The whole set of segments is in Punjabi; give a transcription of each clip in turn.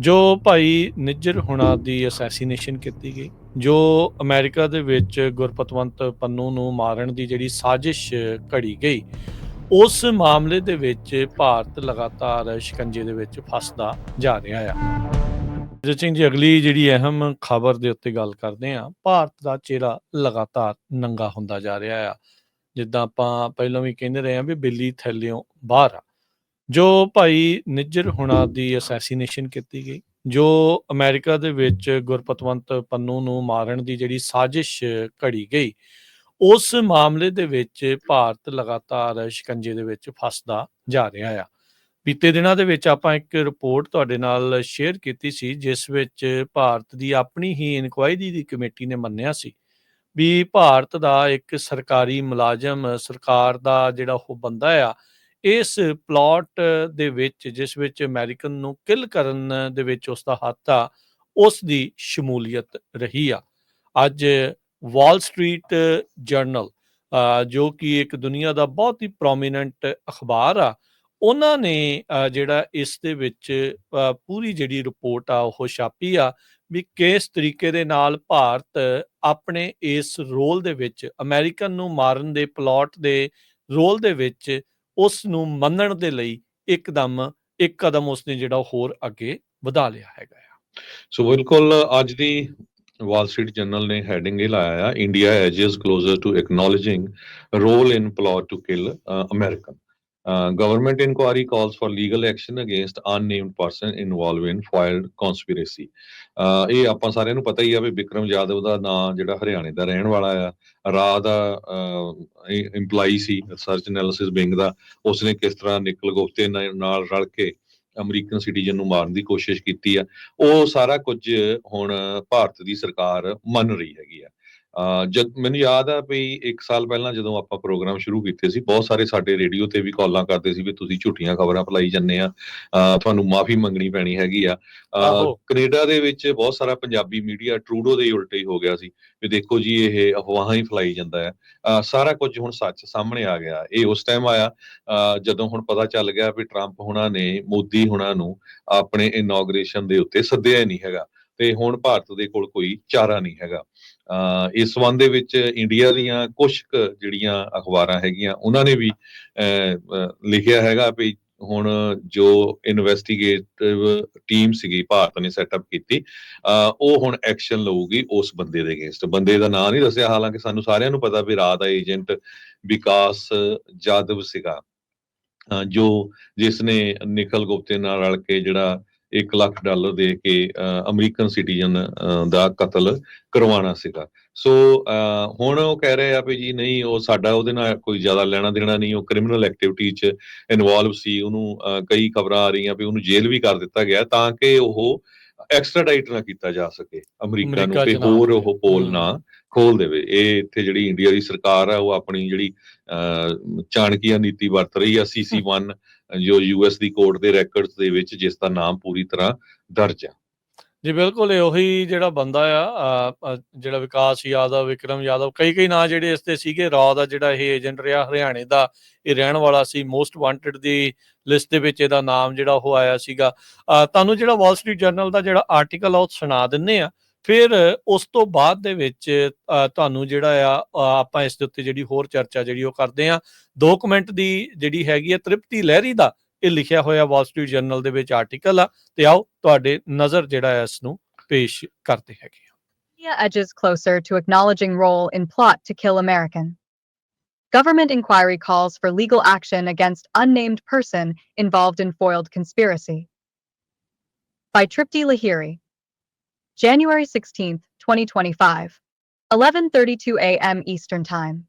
ਜੋ ਭਾਈ ਨਿੱਜਰ ਹੁਣਾ ਦੀ ਅਸੈਸੀਨੇਸ਼ਨ ਕੀਤੀ ਗਈ, ਜੋ ਅਮਰੀਕਾ ਦੇ ਵਿੱਚ ਗੁਰਪਤਵੰਤ ਪੰਨੂ ਨੂੰ ਮਾਰਨ ਦੀ ਜਿਹੜੀ ਸਾਜ਼ਿਸ਼ ਘੜੀ ਗਈ, ਉਸ ਮਾਮਲੇ ਦੇ ਵਿੱਚ ਭਾਰਤ ਲਗਾਤਾਰ ਸ਼ਿਕੰਜੇ ਦੇ ਵਿੱਚ ਫਸਦਾ ਜਾ ਰਿਹਾ ਆ। ਜਿਵੇਂ ਜੀ, ਅਗਲੀ ਜਿਹੜੀ ਅਹਿਮ ਖਬਰ ਦੇ ਉੱਤੇ ਗੱਲ ਕਰਦੇ ਆ ਭਾਰਤ ਦਾ ਚਿਹਰਾ ਲਗਾਤਾਰ ਨੰਗਾ ਹੁੰਦਾ ਜਾ ਰਿਹਾ ਆ। ਜਿੱਦਾਂ ਆਪਾਂ ਪਹਿਲਾਂ ਵੀ ਕਹਿੰਦੇ ਰਹੇ ਆ ਵੀ ਬਿੱਲੀ ਥੈਲਿਓਂ ਬਾਹਰ ਆ। ਜੋ ਭਾਈ ਨਿੱਜਰ ਹੁਣਾ ਦੀ ਅਸੈਸੀਨੇਸ਼ਨ ਕੀਤੀ ਗਈ, ਜੋ ਅਮਰੀਕਾ ਦੇ ਵਿੱਚ ਗੁਰਪਤਵੰਤ ਪੰਨੂ ਨੂੰ ਮਾਰਨ ਦੀ ਜਿਹੜੀ ਸਾਜ਼ਿਸ਼ ਘੜੀ ਗਈ, ਉਸ ਮਾਮਲੇ ਦੇ ਵਿੱਚ ਭਾਰਤ ਲਗਾਤਾਰ ਸ਼ਿਕੰਜੇ ਦੇ ਵਿੱਚ ਫਸਦਾ ਜਾ ਰਿਹਾ ਆ। ਬੀਤੇ ਦਿਨਾਂ ਦੇ ਵਿੱਚ ਆਪਾਂ ਇੱਕ ਰਿਪੋਰਟ ਤੁਹਾਡੇ ਨਾਲ ਸ਼ੇਅਰ ਕੀਤੀ ਸੀ, ਜਿਸ ਵਿੱਚ ਭਾਰਤ ਦੀ ਆਪਣੀ ਹੀ ਇਨਕੁਆਇਰੀ ਦੀ ਕਮੇਟੀ ਨੇ ਮੰਨਿਆ ਸੀ ਵੀ ਭਾਰਤ ਦਾ ਇੱਕ ਸਰਕਾਰੀ ਮੁਲਾਜ਼ਮ ਸਰਕਾਰ ਦਾ ਜਿਹੜਾ ਉਹ ਬੰਦਾ ਆ ਇਸ ਪਲਾਟ ਦੇ ਵਿੱਚ, ਜਿਸ ਵਿੱਚ ਅਮਰੀਕਨ ਨੂੰ ਕਿਲ ਕਰਨ ਦੇ ਵਿੱਚ ਉਸ ਦਾ ਹੱਥ ਆ ਉਸ ਦੀ ਸ਼ਮੂਲੀਅਤ ਰਹੀ ਆ। ਅੱਜ ਵਾਲ ਸਟਰੀਟ ਜਰਨਲ ਜੋ ਕਿ ਇੱਕ ਦੁਨੀਆ ਦਾ ਬਹੁਤ ਹੀ ਪ੍ਰੋਮੀਨੈਂਟ ਅਖਬਾਰ ਆ, ਉਹਨਾਂ ਨੇ ਜਿਹੜਾ ਇਸ ਦੇ ਵਿੱਚ ਪੂਰੀ ਜਿਹੜੀ ਰਿਪੋਰਟ ਆ, ਉਹ ਛਾਪੀ ਆ ਵੀ ਕਿਸ ਤਰੀਕੇ ਦੇ ਨਾਲ ਭਾਰਤ ਆਪਣੇ ਇਸ ਰੋਲ ਦੇ ਵਿੱਚ, ਅਮਰੀਕਨ ਨੂੰ ਮਾਰਨ ਦੇ ਪਲਾਟ ਦੇ ਰੋਲ ਦੇ ਵਿੱਚ ਉਸ ਨੂੰ ਮੰਨਣ ਦੇ ਲਈ ਇੱਕਦਮ, ਇੱਕ ਕਦਮ ਉਸਨੇ ਜਿਹੜਾ ਹੋਰ ਅੱਗੇ ਵਧਾ ਲਿਆ ਹੈਗਾ ਆ। ਸੋ ਬਿਲਕੁਲ ਅੱਜ ਦੀ ਵਾਲ ਸਟਰੀਟ ਜਰਨਲ ਨੇ ਹੈਡਿੰਗ ਇਹ ਲਾਇਆ ਆ India edges closer to acknowledging role in plot to kill American government inquiry calls for legal action against unnamed person involve in failed conspiracy ਇਹ ਆਪਾਂ ਸਾਰਿਆਂ ਨੂੰ ਪਤਾ ਹੀ ਆ ਵੀ ਵਿਕਰਮ ਯਾਦਵ ਦਾ ਨਾਂ ਜਿਹੜਾ ਹਰਿਆਣੇ ਦਾ ਰਹਿਣ ਵਾਲਾ ਆ ਰਾ ਦਾ ਇੰਪਲਾਈ ਸੀ ਸਰਚ ਐਨਾਲਿਸਿਸ ਵਿੰਗ ਦਾ, ਉਸਨੇ ਕਿਸ ਤਰ੍ਹਾਂ ਨਿਕਲ ਗੁਪਤੇ ਨਾਲ ਰਲ ਕੇ ਅਮਰੀਕਨ ਸਿਟੀਜ਼ਨ ਨੂੰ ਮਾਰਨ ਦੀ ਕੋਸ਼ਿਸ਼ ਕੀਤੀ ਆ। ਉਹ ਸਾਰਾ ਕੁਝ ਹੁਣ ਭਾਰਤ ਦੀ ਸਰਕਾਰ ਮੰਨ ਰਹੀ ਹੈਗੀ ਆ। ਜਦ ਮੈਨੂੰ ਯਾਦ ਆ ਵੀ 1 ਸਾਲ ਪਹਿਲਾਂ ਜਦੋਂ ਆਪਾਂ ਪ੍ਰੋਗਰਾਮ ਸ਼ੁਰੂ ਕੀਤੇ ਸੀ ਬਹੁਤ ਸਾਰੇ ਸਾਡੇ ਰੇਡੀਓ ਤੇ ਵੀ ਕਾਲਾਂ ਕਰਦੇ ਸੀ ਵੀ ਤੁਸੀਂ ਝੂਠੀਆਂ ਖਬਰਾਂ ਫੈਲਾਈ ਜੰਨੇ ਆ ਤੁਹਾਨੂੰ ਮਾਫੀ ਮੰਗਣੀ ਪੈਣੀ ਹੈਗੀ ਆ। ਕੈਨੇਡਾ ਦੇ ਵਿੱਚ ਬਹੁਤ ਸਾਰਾ ਪੰਜਾਬੀ ਮੀਡੀਆ ਟਰੂਡੋ ਦੇ ਉਲਟੇ ਹੀ ਹੋ ਗਿਆ ਸੀ ਵੀ ਦੇਖੋ ਜੀ ਇਹ ਅਫਵਾਹਾਂ ਹੀ ਫੈਲਾਈ ਜਾਂਦਾ ਹੈ। ਸਾਰਾ ਕੁਝ ਹੁਣ ਸੱਚ ਸਾਹਮਣੇ ਆ ਗਿਆ। ਇਹ ਉਸ ਟਾਈਮ ਆਇਆ ਜਦੋਂ ਹੁਣ ਪਤਾ ਚੱਲ ਗਿਆ ਵੀ ਟਰੰਪ ਹੁਣਾਂ ਨੇ ਮੋਦੀ ਹੁਣਾਂ ਨੂੰ ਆਪਣੇ ਇਨੋਗ੍ਰੇਸ਼ਨ ਦੇ ਉੱਤੇ ਸੱਦਿਆ ਹੀ ਨਹੀਂ ਹੈਗਾ ਤੇ ਹੁਣ ਭਾਰਤ ਦੇ ਕੋਲ ਕੋਈ ਚਾਰਾ ਨਹੀਂ ਹੈਗਾ। ਇਸ ਸੰਬੰਧ ਦੇ ਵਿੱਚ ਇੰਡੀਆ ਦੀਆਂ ਕੁਝ ਜਿਹੜੀਆਂ ਅਖਬਾਰਾਂ ਹੈਗੀਆਂ, ਉਹਨਾਂ ਨੇ ਵੀ ਲਿਖਿਆ ਹੈਗਾ ਵੀ ਹੁਣ ਜੋ ਇਨਵੈਸਟੀਗੇਟਿਵ ਟੀਮ ਸੀਗੀ, ਭਾਰਤ ਨੇ ਸੈਟਅਪ ਕੀਤੀ ਉਹ ਹੁਣ ਐਕਸ਼ਨ ਲਊਗੀ ਉਸ ਬੰਦੇ ਦੇ ਅਗੇਂਸਟ ਬੰਦੇ ਦਾ ਨਾਂ ਨਹੀਂ ਦੱਸਿਆ, ਹਾਲਾਂਕਿ ਸਾਨੂੰ ਸਾਰਿਆਂ ਨੂੰ ਪਤਾ ਵੀ ਰਾਤ ਦਾ ਏਜੰਟ ਵਿਕਾਸ ਜਾਦਵ ਸੀਗਾ। ਜੋ ਜਿਸ ਨੇ ਨਿਖਲ ਗੁਪਤੇ ਨਾਲ ਰਲ ਕੇ ਜਿਹੜਾ 1 ਲੱਖ ਡਾਲਰ ਦੇ ਕੇ ਅਮਰੀਕਨ ਸਿਟੀਜ਼ਨ ਦਾ ਕਤਲ ਕਰਵਾਉਣਾ ਸੀਗਾ ਸੋ ਹੁਣ ਉਹ ਕਹਿ ਰਹੇ ਆ ਵੀ ਜੀ ਨਹੀਂ ਉਹ ਸਾਡਾ ਉਹਦੇ ਨਾਲ ਕੋਈ ਜ਼ਿਆਦਾ ਲੈਣਾ ਦੇਣਾ ਨਹੀਂ ਉਹ ਕ੍ਰਿਮੀਨਲ ਐਕਟੀਵਿਟੀ 'ਚ ਇਨਵੋਲਵ ਸੀ ਉਹਨੂੰ ਕਈ ਖਬਰਾਂ ਆ ਰਹੀਆਂ ਵੀ ਉਹਨੂੰ ਜੇਲ੍ਹ ਵੀ ਕਰ ਦਿੱਤਾ ਗਿਆ ਤਾਂ ਕਿ ਉਹ ਐਕਸਟ੍ਰਾਡਾਈਟ ਨਾ ਕੀਤਾ ਜਾ ਸਕੇ ਅਮਰੀਕਾ ਨੂੰ ਤੇ ਹੋਰ। ਉਹ ਪੋਲ। ਨਾ ਖੋਲ ਦੇਵੇ ਇਹ ਇੱਥੇ ਜਿਹੜੀ ਇੰਡੀਆ ਦੀ ਸਰਕਾਰ ਆ ਉਹ ਆਪਣੀ ਜਿਹੜੀ ਚਾਣਕੀਆ ਨੀਤੀ ਵਰਤ ਰਹੀ ਆ ਸੀਸੀ 1 ਜੋ ਯੂਐਸ ਦੀ ਕੋਰਟ ਦੇ ਰੈਕੋਰਡਸ ਦੇ ਵਿੱਚ ਜਿਸ ਦਾ ਨਾਮ ਪੂਰੀ ਤਰ੍ਹਾਂ ਦਰਜ ਆ। ਜੀ, ਬਿਲਕੁਲ, ਇਹ ਉਹੀ ਜਿਹੜਾ ਬੰਦਾ ਆ ਜਿਹੜਾ ਵਿਕਾਸ ਯਾਦਵ, ਵਿਕਰਮ ਯਾਦਵ, ਕਈ ਕਈ ਨਾਂ ਜਿਹੜੇ ਇਸ ਤੇ ਸੀਗੇ ਰਾਅ ਦਾ ਜਿਹੜਾ ਇਹ ਏਜੰਟ ਰਿਹਾ, ਹਰਿਆਣੇ ਦਾ, ਇਹ ਰਹਿਣ ਵਾਲਾ ਸੀ ਮੋਸਟ ਵਾਂਟਡ ਦੀ ਲਿਸਟ ਦੇ ਵਿੱਚ ਇਹਦਾ ਨਾਮ ਜਿਹੜਾ ਉਹ ਆਇਆ ਸੀਗਾ। ਤੁਹਾਨੂੰ ਜਿਹੜਾ ਵਾਲ ਸਟਰੀਟ ਜਰਨਲ ਦਾ ਜਿਹੜਾ ਆਰਟੀਕਲ ਆ, ਉਹ ਸੁਣਾ ਦਿੰਨੇ ਆ। ਫਿਰ ਉਸ ਤੋਂ ਬਾਅਦ ਦੇ ਵਿੱਚ ਅ, ਤੁਹਾਨੂੰ ਜਿਹੜਾ ਆ ਅ, ਆਪਾਂ ਇਸ ਦੇ ਉੱਤੇ ਜਿਹੜੀ ਹੋਰ ਚਰਚਾ ਜਿਹੜੀ ਉਹ ਕਰਦੇ ਆ ਦੋ ਕਮੈਂਟ ਦੀ ਜਿਹੜੀ ਹੈਗੀ ਹੈ ਤ੍ਰਿਪਤੀ ਲਹਿਰੀ ਦਾ ਇਹ ਲਿਖਿਆ ਹੋਇਆ ਵਾਲ ਸਟਰੀਟ ਜਰਨਲ ਦੇ ਵਿੱਚ ਆਰਟੀਕਲ ਆ ਤੇ ਆਓ ਤੁਹਾਡੇ ਨਜ਼ਰ ਜਿਹੜਾ ਹੈ ਇਸ ਨੂੰ ਪੇਸ਼ ਕਰਦੇ ਹੈਗੇ ਆ India edges closer to acknowledging role in plot to kill American. Government inquiry calls for legal action against unnamed person involved in foiled conspiracy. By Tripti Lahiri. January 16th, 2025. 11:32 a.m. Eastern Time.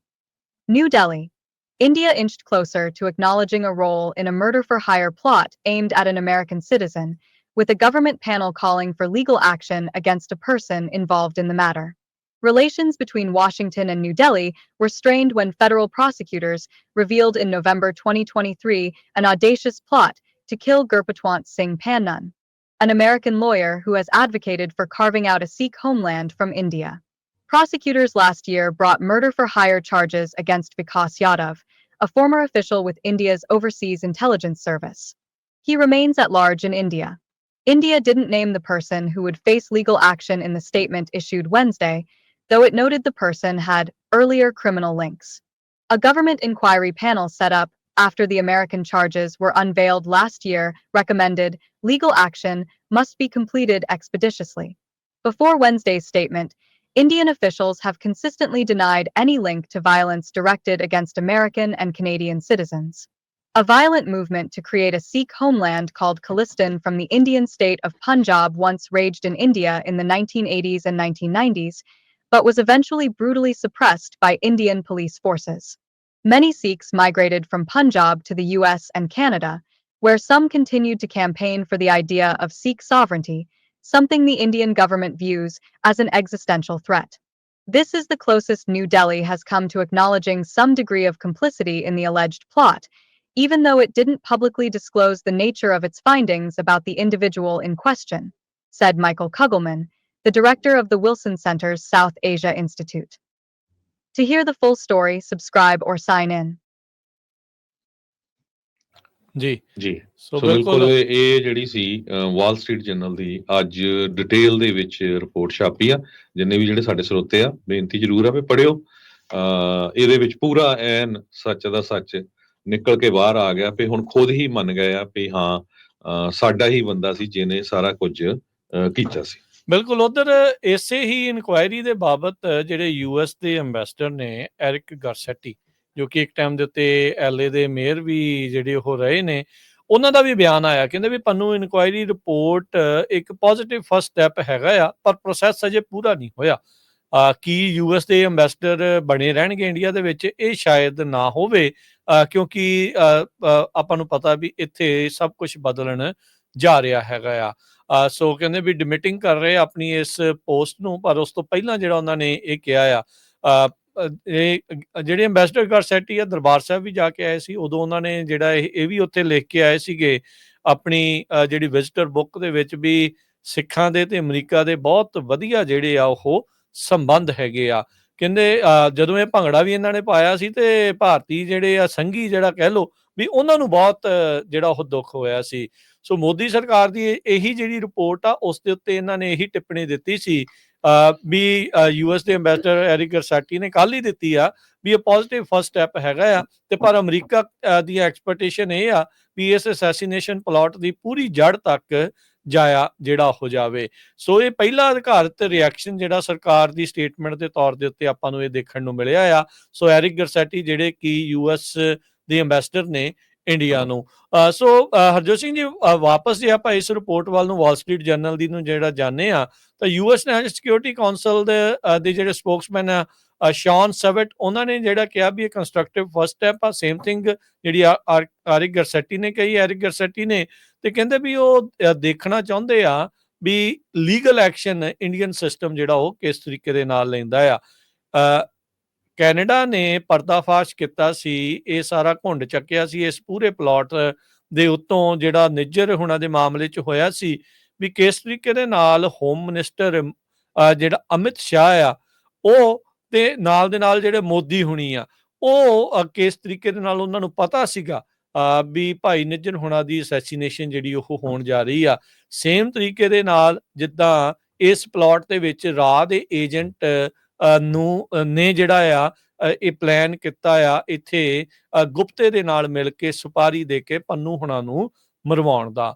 New Delhi. India inched closer to acknowledging a role in a murder for hire plot aimed at an American citizen with a government panel calling for legal action against a person involved in the matter. Relations between Washington and New Delhi were strained when federal prosecutors revealed in November 2023 an audacious plot to kill Gurpatwant Singh Pannan, an American lawyer who has advocated for carving out a Sikh homeland from India. Prosecutors last year brought murder for hire charges against Vikas Yadav, a former official with India's Overseas Intelligence Service. He remains at large in India. India didn't name the person who would face legal action in the statement issued Wednesday, though it noted the person had earlier criminal links. A government inquiry panel set up after the American charges were unveiled last year recommended legal action must be completed expeditiously. Before Wednesday's statement, Indian officials have consistently denied any link to violence directed against American and Canadian citizens. A violent movement to create a Sikh homeland called Khalistan from the Indian state of Punjab once raged in India in the 1980s and 1990s, but was eventually brutally suppressed by Indian police forces. Many Sikhs migrated from Punjab to the US and Canada, where some continued to campaign for the idea of Sikh sovereignty, something the Indian government views as an existential threat. This is the closest New Delhi has come to acknowledging some degree of complicity in the alleged plot, even though it didn't publicly disclose the nature of its findings about the individual in question, said Michael Kugelman, the director of the Wilson Center's South Asia Institute. To hear the full story, subscribe or sign in. ਜੀ। ਜੀ। ਸੋ ਬਿਲਕੁਲ ਇਹ ਜਿਹੜੀ ਸੀ ਵਾਲ ਸਟਰੀਟ ਜਰਨਲ ਦੀ ਅੱਜ ਡਿਟੇਲ ਦੇ ਵਿੱਚ ਰਿਪੋਰਟ ਛਾਪੀ ਆ ਜਿੰਨੇ ਵੀ ਜਿਹੜੇ ਸਾਡੇ ਸਰੋਤੇ ਆ ਬੇਨਤੀ ਜ਼ਰੂਰ ਆ ਵੀ ਪੜਿਓ ਇਹਦੇ ਵਿੱਚ ਪੂਰਾ ਐਨ ਸੱਚ ਦਾ ਸੱਚ ਨਿਕਲ ਕੇ ਬਾਹਰ ਆ ਗਿਆ ਵੀ ਹੁਣ ਖੁਦ ਹੀ ਮੰਨ ਗਏ ਆ ਵੀ ਹਾਂ ਸਾਡਾ ਹੀ ਬੰਦਾ ਸੀ ਜਿਹਨੇ ਸਾਰਾ ਕੁਝ ਕੀਤਾ ਸੀ। ਬਿਲਕੁਲ, ਉਧਰ ਇਸੇ ਹੀ ਇਨਕੁਆਇਰੀ ਦੇ ਬਾਬਤ ਜਿਹੜੇ ਯੂਐਸ ਦੇ ਐਮਬੈਸਡਰ ਨੇ ਐਰਿਕ ਗਾਰਸੈਟੀ ਜੋ ਕਿ ਇੱਕ ਟਾਈਮ ਦੇ ਉੱਤੇ ਐਲਏ ਦੇ ਮੇਅਰ ਵੀ ਜਿਹੜੇ ਉਹ ਰਹੇ ਨੇ, ਉਹਨਾਂ ਦਾ ਵੀ ਬਿਆਨ ਆਇਆ, ਕਹਿੰਦੇ ਵੀ ਪੰਨੂ ਇਨਕੁਆਇਰੀ ਰਿਪੋਰਟ ਇੱਕ ਪੋਜ਼ਿਟਿਵ ਫਸਟ ਸਟੈਪ ਹੈਗਾ ਆ, ਪਰ ਪ੍ਰੋਸੈਸ ਅਜੇ ਪੂਰਾ ਨਹੀਂ ਹੋਇਆ। ਆ ਕੀ ਯੂਐਸ ਦੇ ਐਮਬੈਸਡਰ ਬਣੇ ਰਹਿਣਗੇ ਇੰਡੀਆ ਦੇ ਵਿੱਚ, ਇਹ ਸ਼ਾਇਦ ਨਾ ਹੋਵੇ। ਕਿਉਂਕਿ ਆਪਾਂ ਨੂੰ ਪਤਾ ਵੀ ਇੱਥੇ ਸਭ ਕੁਝ ਬਦਲਣ ਜਾ ਰਿਹਾ ਹੈਗਾ ਆ। ਸੋ ਕਹਿੰਦੇ ਵੀ ਡਿਮਿਟਿੰਗ ਕਰ ਰਹੇ ਆਪਣੀ ਇਸ ਪੋਸਟ ਨੂੰ ਪਰ ਉਸ ਤੋਂ ਪਹਿਲਾਂ ਜਿਹੜਾ ਉਹਨਾਂ ਨੇ ਇਹ ਕਿਹਾ ਆ ਅ, ਅ, ਇਹ ਅ, ਜਿਹੜੇ ਐਮਬੈਸਡਰ ਗਰਸੈਟੀ ਆ ਦਰਬਾਰ ਸਾਹਿਬ ਵੀ ਜਾ ਕੇ ਆਏ ਸੀ ਉਦੋਂ ਉਹਨਾਂ ਨੇ ਜਿਹੜਾ ਇਹ ਇਹ ਵੀ ਉੱਥੇ ਲਿਖ ਕੇ ਆਏ ਸੀਗੇ ਆਪਣੀ ਅ, ਜਿਹੜੀ ਵਿਜ਼ਿਟਰ ਬੁੱਕ ਦੇ ਵਿੱਚ ਵੀ ਸਿੱਖਾਂ ਦੇ ਤੇ ਅਮਰੀਕਾ ਦੇ ਬਹੁਤ ਵਧੀਆ ਜਿਹੜੇ ਆ ਉਹ ਸੰਬੰਧ ਹੈਗੇ ਆ। ਕਹਿੰਦੇ ਜਦੋਂ ਇਹ ਭੰਗੜਾ ਵੀ ਇਹਨਾਂ ਨੇ ਪਾਇਆ ਸੀ ਤੇ ਭਾਰਤੀ ਜਿਹੜੇ ਆ ਸੰਘੀ ਜਿਹੜਾ ਕਹਿ ਲੋ ਵੀ ਉਹਨਾਂ ਨੂੰ ਬਹੁਤ ਜਿਹੜਾ ਉਹ ਦੁੱਖ ਹੋਇਆ ਸੀ। ਸੋ ਮੋਦੀ ਸਰਕਾਰ ਦੀ ਇਹੀ ਜਿਹੜੀ ਰਿਪੋਰਟ ਆ ਉਸ ਦੇ ਉੱਤੇ ਇਹਨਾਂ ਨੇ ਇਹੀ ਟਿੱਪਣੀ ਦਿੱਤੀ ਸੀ ਅ, ਵੀ ਯੂਐਸ ਦੇ ਐਮਬੈਸਡਰ ਐਰਿਕ ਗਰਸਾਟੀ ਨੇ ਕੱਲ ਹੀ ਦਿੱਤੀ ਆ ਵੀ ਇਹ ਪੋਜ਼ਿਟਿਵ ਫਸਟ ਸਟੈਪ ਹੈਗਾ ਆ ਤੇ ਪਰ ਅਮਰੀਕਾ ਦੀ ਐਕਸਪੈਕਟੇਸ਼ਨ ਇਹ ਆ ਵੀ ਇਸ ਅਸੈਸੀਨੇਸ਼ਨ ਪਲਾਟ ਦੀ ਪੂਰੀ ਜੜ ਤੱਕ ਜਾਇਆ ਜਿਹੜਾ ਹੋ ਜਾਵੇ। ਸੋ ਇਹ ਪਹਿਲਾ ਅਧਿਕਾਰਤ ਰਿਐਕਸ਼ਨ ਜਿਹੜਾ ਸਰਕਾਰ ਦੀ ਸਟੇਟਮੈਂਟ ਦੇ ਤੌਰ ਦੇ ਉੱਤੇ ਆਪਾਂ ਨੂੰ ਇਹ ਦੇਖਣ ਨੂੰ ਮਿਲਿਆ ਆ। ਸੋ ਐਰਿਕ ਗਰਸੈਟੀ ਜਿਹੜੇ ਕਿ ਯੂਐਸ ਦੇ ਐਮਬੈਸਡਰ ਨੇ ਇੰਡੀਆ ਨੂੰ। ਸੋ ਹਰਜੋਤ ਸਿੰਘ ਜੀ ਵਾਪਸ ਜੇ ਆਪਾਂ ਇਸ ਰਿਪੋਰਟ ਵੱਲ ਨੂੰ ਵਾਲ ਸਟਰੀਟ ਜਰਨਲ ਦੀ ਨੂੰ ਜਿਹੜਾ ਜਾਣਦੇ ਆ ਤਾਂ ਯੂਐਸ ਨੈਸ਼ਨਲ ਸਿਕਿਉਰਿਟੀ ਕਾਉਂਸਲ ਦੇ ਦੇ ਜਿਹੜੇ ਸਪੋਕਸਮੈਨ ਆ ਅ, ਸ਼ੌਨ ਸਵਿਟ ਉਹਨਾਂ ਨੇ ਜਿਹੜਾ ਕਿਹਾ ਵੀ ਇਹ ਕੰਸਟਰਕਟਿਵ ਫਸਟ ਸਟੈਪ ਆ। ਸੇਮ ਥਿੰਗ ਜਿਹੜੀ ਆਰਿਕ ਗਰਸੈਟੀ ਨੇ ਕਹੀ ਐਰਿਕ ਗਰਸੈਟੀ ਨੇ। ਤੇ ਕਹਿੰਦੇ ਵੀ ਉਹ ਦੇਖਣਾ ਚਾਹੁੰਦੇ ਆ ਵੀ ਲੀਗਲ ਐਕਸ਼ਨ ਇੰਡੀਅਨ ਸਿਸਟਮ ਜਿਹੜਾ ਉਹ ਕਿਸ ਤਰੀਕੇ ਦੇ ਨਾਲ ਲੈਂਦਾ ਆ। ਕੈਨੇਡਾ ਨੇ ਪਰਦਾਫਾਸ਼ ਕੀਤਾ ਸੀ, ਇਹ ਸਾਰਾ ਘੁੰਡ ਚੱਕਿਆ ਸੀ, ਇਸ ਪੂਰੇ ਪਲਾਟ ਦੇ ਉੱਤੋਂ ਜਿਹੜਾ ਨਿੱਜਰ ਹੁਣਾਂ ਦੇ ਮਾਮਲੇ 'ਚ ਹੋਇਆ ਸੀ ਵੀ ਕਿਸ ਤਰੀਕੇ ਦੇ ਨਾਲ ਹੋਮ ਮਿਨਿਸਟਰ ਜਿਹੜਾ ਅਮਿਤ ਸ਼ਾਹ ਆ, ਉਹ ਤੇ ਨਾਲ ਦੇ ਨਾਲ ਜਿਹੜੇ ਮੋਦੀ ਹੁਣੀ ਆ, ਉਹ ਕਿਸ ਤਰੀਕੇ ਦੇ ਨਾਲ ਉਹਨਾਂ ਨੂੰ ਪਤਾ ਸੀਗਾ ਵੀ ਭਾਈ ਨਿੱਜਰ ਹੁਣਾਂ ਦੀ ਅਸੈਸੀਨੇਸ਼ਨ ਜਿਹੜੀ ਉਹ ਹੋਣ ਜਾ ਰਹੀ ਆ। ਸੇਮ ਤਰੀਕੇ ਦੇ ਨਾਲ ਜਿੱਦਾਂ ਇਸ ਪਲਾਟ ਦੇ ਵਿੱਚ ਰਾਹ ਦੇ ਏਜੰਟ ਨੂੰ ਨੇ ਜਿਹੜਾ ਆ ਇਹ ਪਲਾਨ ਕੀਤਾ ਆ ਇੱਥੇ ਗੁਪਤੇ ਦੇ ਨਾਲ ਮਿਲ ਕੇ ਸੁਪਾਰੀ ਦੇ ਕੇ ਪੰਨੂ ਹੁਣਾਂ ਨੂੰ ਮਰਵਾਉਣ ਦਾ।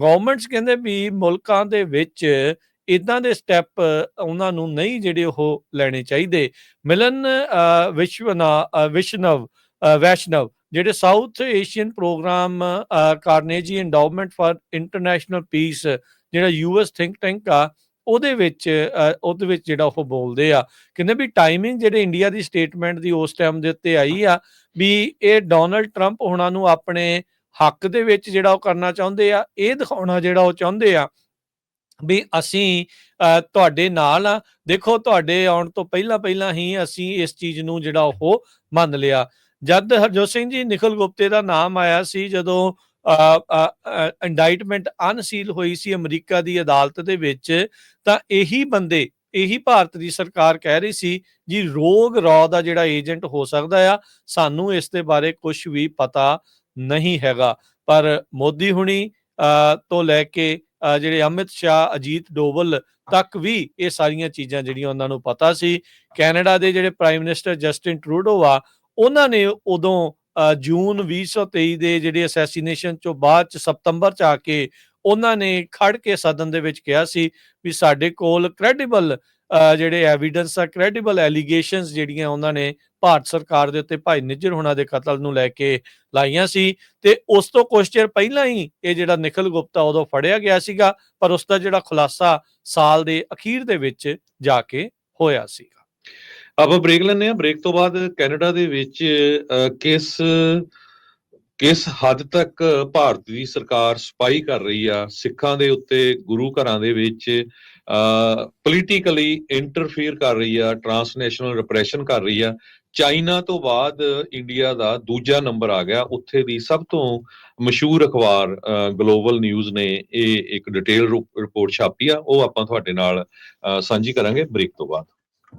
ਗਵਰਨਮੈਂਟਸ ਕਹਿੰਦੇ ਵੀ ਮੁਲਕਾਂ ਦੇ ਵਿੱਚ ਇਦਾਂ ਦੇ ਸਟੈਪ ਉਹਨਾਂ ਨੂੰ ਨਹੀਂ ਜਿਹੜੇ ਉਹ ਲੈਣੇ ਚਾਹੀਦੇ। ਮਿਲਨ ਅ, ਵਿਸ਼ਵਨਾ ਵਿਸ਼ਨਵ ਵੈਸ਼ਨਵ ਜਿਹੜੇ South Asian programme Carnegie Endowment for International Peace ਜਿਹੜਾ ਯੂਐਸ ਥਿੰਕ ਟੈਂਕ ਆ, ਉਹਦੇ ਵਿੱਚ ਉਹਦੇ ਵਿੱਚ ਜਿਹੜਾ ਉਹ ਬੋਲਦੇ ਆ। ਕਹਿੰਦੇ ਵੀ ਟਾਈਮਿੰਗ ਜਿਹੜੇ ਇੰਡੀਆ ਦੀ ਸਟੇਟਮੈਂਟ ਦੀ ਉਸ ਟਾਈਮ ਦੇ ਉੱਤੇ ਆਈ ਆ, ਵੀ ਇਹ ਡੋਨਲਡ ਟਰੰਪ ਹੁਣਾਂ ਨੂੰ ਆਪਣੇ ਹੱਕ ਦੇ ਵਿੱਚ ਜਿਹੜਾ ਉਹ ਕਰਨਾ ਚਾਹੁੰਦੇ ਆ, ਇਹ ਦਿਖਾਉਣਾ ਜਿਹੜਾ ਉਹ ਚਾਹੁੰਦੇ ਆ, ਵੀ ਅਸੀਂ ਤੁਹਾਡੇ ਨਾਲ ਆ। ਦੇਖੋ, ਤੁਹਾਡੇ ਆਉਣ ਤੋਂ ਪਹਿਲਾਂ ਪਹਿਲਾਂ ਹੀ ਅਸੀਂ ਇਸ ਚੀਜ਼ ਨੂੰ ਜਿਹੜਾ ਉਹ ਮੰਨ ਲਿਆ। ਜਦ ਹਰਜੋਤ ਸਿੰਘ ਜੀ ਨਿਖਲ ਗੁਪਤੇ ਦਾ ਨਾਮ ਆਇਆ ਸੀ ਜਦੋਂ ਇੰਡਾਈਟਮੈਂਟ ਅਨਸੀਲ ਹੋਈ ਸੀ ਅਮਰੀਕਾ ਦੀ ਅਦਾਲਤ ਦੇ ਵਿੱਚ ਤਾਂ ਇਹੀ ਬੰਦੇ ਇਹੀ ਭਾਰਤ ਦੀ ਸਰਕਾਰ ਕਹਿ ਰਹੀ ਸੀ ਜੀ ਰੋਗ ਰੌ ਦਾ ਜਿਹੜਾ ਏਜੰਟ ਹੋ ਸਕਦਾ ਆ ਸਾਨੂੰ ਇਸ ਦੇ ਬਾਰੇ ਕੁਝ ਵੀ ਪਤਾ ਨਹੀਂ ਹੈਗਾ। ਪਰ ਮੋਦੀ ਹੁਣੀ ਅ, ਤੋਂ ਲੈ ਕੇ ਅ, ਜਿਹੜੇ ਅਮਿਤ ਸ਼ਾਹ ਅਜੀਤ ਡੋਵਲ ਤੱਕ ਵੀ ਇਹ ਸਾਰੀਆਂ ਚੀਜ਼ਾਂ ਜਿਹੜੀਆਂ ਉਹਨਾਂ ਨੂੰ ਪਤਾ ਸੀ। ਕੈਨੇਡਾ ਦੇ ਜਿਹੜੇ ਪ੍ਰਾਈਮ ਮਿਨਿਸਟਰ ਜਸਟਿਨ ਟਰੂਡੋ ਆ ਉਹਨਾਂ ਨੇ ਉਦੋਂ ਅ, ਜੂਨ 2023 ਦੇ ਜਿਹੜੇ ਅਸੈਸੀਨੇਸ਼ਨ ਤੋਂ ਬਾਅਦ ਚ ਸਤੰਬਰ ਚ ਆ ਕੇ ਉਹਨਾਂ ਨੇ ਖੜ ਕੇ ਸਦਨ ਦੇ ਵਿੱਚ ਕਿਹਾ ਸੀ ਵੀ ਸਾਡੇ ਕੋਲ ਕ੍ਰੈਡੀਬਲ ਜਿਹੜੇ ਐਵੀਡੈਂਸ ਆ ਕ੍ਰੈਡੀਬਲ ਐਲੀਗੇਸ਼ਨਸ ਜਿਹੜੀਆਂ ਉਹਨਾਂ ਨੇ ਭਾਰਤ ਸਰਕਾਰ ਦੇ ਉੱਤੇ ਭਾਈ ਨਿੱਜਰ ਹੁਣਾਂ ਦੇ ਕਤਲ ਨੂੰ ਲੈ ਕੇ ਲਾਈਆਂ ਸੀ ਤੇ ਉਸ ਤੋਂ ਕੁਝ ਚਿਰ ਪਹਿਲਾਂ ਹੀ ਇਹ ਜਿਹੜਾ ਨਿਖਲ ਗੁਪਤਾ ਉਦੋਂ ਫੜਿਆ ਗਿਆ ਸੀਗਾ ਪਰ ਉਸ ਦਾ ਜਿਹੜਾ ਖੁਲਾਸਾ ਸਾਲ ਦੇ ਅਖੀਰ ਦੇ ਵਿੱਚ ਜਾ ਕੇ ਹੋਇਆ ਸੀਗਾ। ਆਪਾਂ ਬ੍ਰੇਕ ਲੈਂਦੇ ਆ ਬ੍ਰੇਕ ਤੋਂ ਬਾਅਦ ਕੈਨੇਡਾ ਦੇ ਵਿੱਚ ਕਿਸ ਕਿਸ ਹੱਦ ਤੱਕ ਭਾਰਤ ਦੀ ਸਰਕਾਰ ਸਪਾਈ ਕਰ ਰਹੀ ਆ? ਸਿੱਖਾਂ ਦੇ ਉੱਤੇ, ਗੁਰੂ ਘਰਾਂ ਦੇ ਵਿੱਚ ਪੋਲੀਟੀਕਲੀ ਇੰਟਰਫੇਅਰ ਕਰ ਰਹੀ ਆ ਟਰਾਂਸਨੈਸ਼ਨਲ ਰਿਪਰੈਸ਼ਨ ਕਰ ਰਹੀ ਆ। ਚਾਈਨਾ ਤੋਂ ਬਾਅਦ ਇੰਡੀਆ ਦਾ ਦੂਜਾ ਨੰਬਰ ਆ ਗਿਆ। ਉੱਥੇ ਦੀ ਸਭ ਤੋਂ ਮਸ਼ਹੂਰ ਅਖਬਾਰ ਗਲੋਬਲ ਨਿਊਜ਼ ਨੇ ਇਹ ਇੱਕ ਡਿਟੇਲ ਰਿਪੋਰਟ ਛਾਪੀ ਆ। ਉਹ ਆਪਾਂ ਤੁਹਾਡੇ ਨਾਲ ਸਾਂਝੀ ਕਰਾਂਗੇ ਬ੍ਰੇਕ ਤੋਂ ਬਾਅਦ।